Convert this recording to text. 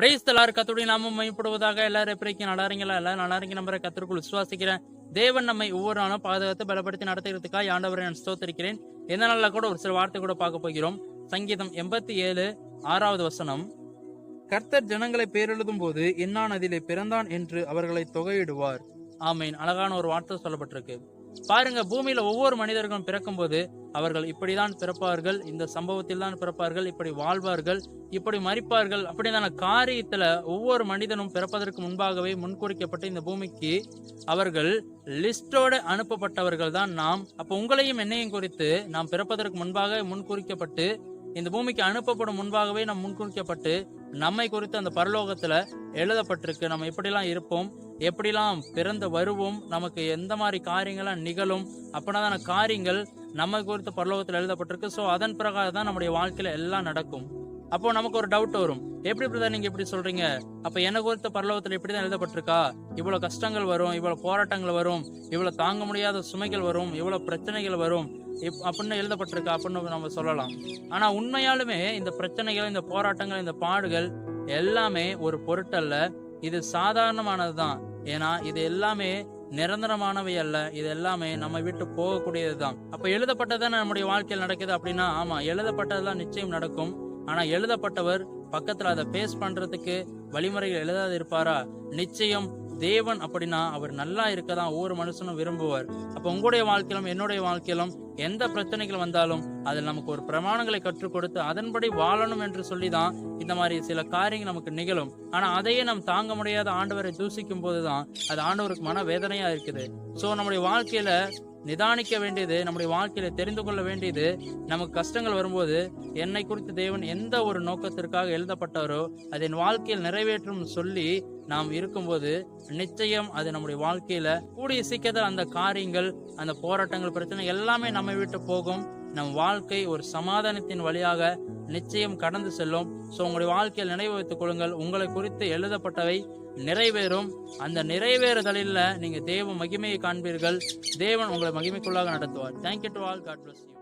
Price எல்லாரும் கத்துடைய நாமம் மையப்படுவதாக எல்லாரும் எப்படி நல்லா இருங்களா எல்லாரும் நல்லா இருங்க நம்பரை கத்திற்குள் விசுவாசிக்கிறேன். தேவன் நம்மை ஒவ்வொரு நாளும் பாதுகாத்து பலப்படுத்தி நடத்துகிறதுக்காக ஆண்டவரை நான் ஸ்தோத்திருக்கிறேன். எந்த நாளில் கூட ஒரு சில வார்த்தை கூட பார்க்க போகிறோம். சங்கீதம் எண்பத்தி ஏழு ஆறாவது வசனம். கர்த்தர் ஜனங்களை பேரெழுதும் போது என்னான் அதிலே பிறந்தான் என்று அவர்களை தொகையிடுவார். ஆமீன். அழகான ஒரு வார்த்தை சொல்லப்பட்டிருக்கு. பாருங்க பூமியில ஒவ்வொரு மனிதர்களும் பிறக்கும்போது அவர்கள் இப்படிதான் பிறப்பார்கள் இந்த சம்பவத்தில் தான் பிறப்பார்கள் இப்படி வாழ்வார்கள் இப்படி மறிப்பார்கள் அப்படிதான காரியத்துல ஒவ்வொரு மனிதனும் பிறப்பதற்கு முன்பாகவே முன்குறிக்கப்பட்டு இந்த பூமிக்கு அவர்கள் லிஸ்டோட அனுப்பப்பட்டவர்கள் தான் நாம். அப்ப உங்களையும் என்னையும் குறித்து நாம் பிறப்பதற்கு முன்பாக முன்குறிக்கப்பட்டு இந்த பூமிக்கு அனுப்பப்படும் முன்பாகவே நம் முன்குறிக்கப்பட்டு நம்மை குறித்து அந்த பரலோகத்துல எழுதப்பட்டிருக்கு. நம்ம எப்படிலாம் இருப்போம் எப்படிலாம் பிறந்து வருவோம் நமக்கு எந்த மாதிரி காரியங்கள்லாம் நிகழும் அப்படின்னா காரியங்கள் நம்ம குறித்து பரலோகத்தில் எழுதப்பட்டிருக்கு. ஸோ அதன் பிரகாரம் தான் நம்முடைய வாழ்க்கையில எல்லாம் நடக்கும். அப்போ நமக்கு ஒரு டவுட் வரும். எப்படி இப்படிதான் நீங்க இப்படி சொல்றீங்க? அப்ப என்ன குறித்த பரலோகத்துல இப்படிதான் எழுதப்பட்டிருக்கா? இவ்வளவு கஷ்டங்கள் வரும் இவ்வளவு போராட்டங்கள் வரும் இவ்வளவு தாங்க முடியாத சுமைகள் வரும் இவ்வளவு பிரச்சனைகள் வரும். இப்- அப்படின்னு எழுதப்பட்டிருக்கா அப்படின்னு நம்ம சொல்லலாம். ஆனா உண்மையாலுமே இந்த பிரச்சனைகள் இந்த போராட்டங்கள் இந்த பாடுகள் எல்லாமே ஒரு பொருட்டல்ல. இது சாதாரணமானதுதான் ஏன்னா இது எல்லாமே நிரந்தரமானவை அல்ல. இது எல்லாமே நம்ம விட்டு போகக்கூடியதுதான் அப்ப எழுதப்பட்டதானே நம்முடைய வாழ்க்கையில் நடக்குது அப்படின்னா ஆமா எழுதப்பட்டதெல்லாம் நிச்சயம் நடக்கும். ஆனா எழுதப்பட்டவர் பக்கத்துல அதை ஃபேஸ் பண்றதுக்கு வழிமுறைகள் எழுதாது இருப்பாரா நிச்சயம் தேவன் அப்படின்னா அவர் நல்லா இருக்க தான் ஒவ்வொரு மனுஷனும் விரும்புவார். அப்போ உங்களுடைய வாழ்க்கையிலும் என்னுடைய வாழ்க்கையிலும் எந்த பிரச்சனைகள் வந்தாலும் அதில் நமக்கு ஒரு பிரமாணங்களை கற்றுக் கொடுத்து அதன்படி வாழணும் என்று சொல்லி தான் இந்த மாதிரி சில காரியங்கள் நமக்கு நிகழும். ஆனால் அதையே நாம் தாங்க முடியாத ஆண்டவரை தூசிக்கும் போதுதான் அது ஆண்டவருக்கு மன வேதனையாக இருக்குது. ஸோ நம்முடைய வாழ்க்கையில் நிதானிக்க வேண்டியது நம்முடைய வாழ்க்கையில தெரிந்து கொள்ள வேண்டியது நமக்கு கஷ்டங்கள் வரும்போது என்னை குறித்து தேவன் எந்த ஒரு நோக்கத்திற்காக எழுதப்பட்டாரோ அதன் என் வாழ்க்கையில் நிறைவேற்றும் சொல்லி நாம் இருக்கும்போது நிச்சயம் அது நம்முடைய வாழ்க்கையில கூடிய சீக்கிரத்தில் அந்த காரியங்கள் அந்த போராட்டங்கள் பிரச்சனை எல்லாமே நம்மை விட்டு போகும். நம் வாழ்க்கை ஒரு சமாதானத்தின் வழியாக நிச்சயம் கடந்து செல்லும். ஸோ உங்களுடைய வாழ்க்கையில் நினைவு வைத்துக் கொள்ளுங்கள். உங்களை குறித்து எழுதப்பட்டவை நிறைவேறும். அந்த நிறைவேறுதலில் நீங்க தேவ மகிமையை காண்பீர்கள். தேவன் உங்களை மகிமைக்குள்ளாக நடத்துவார். Thank you to all God bless you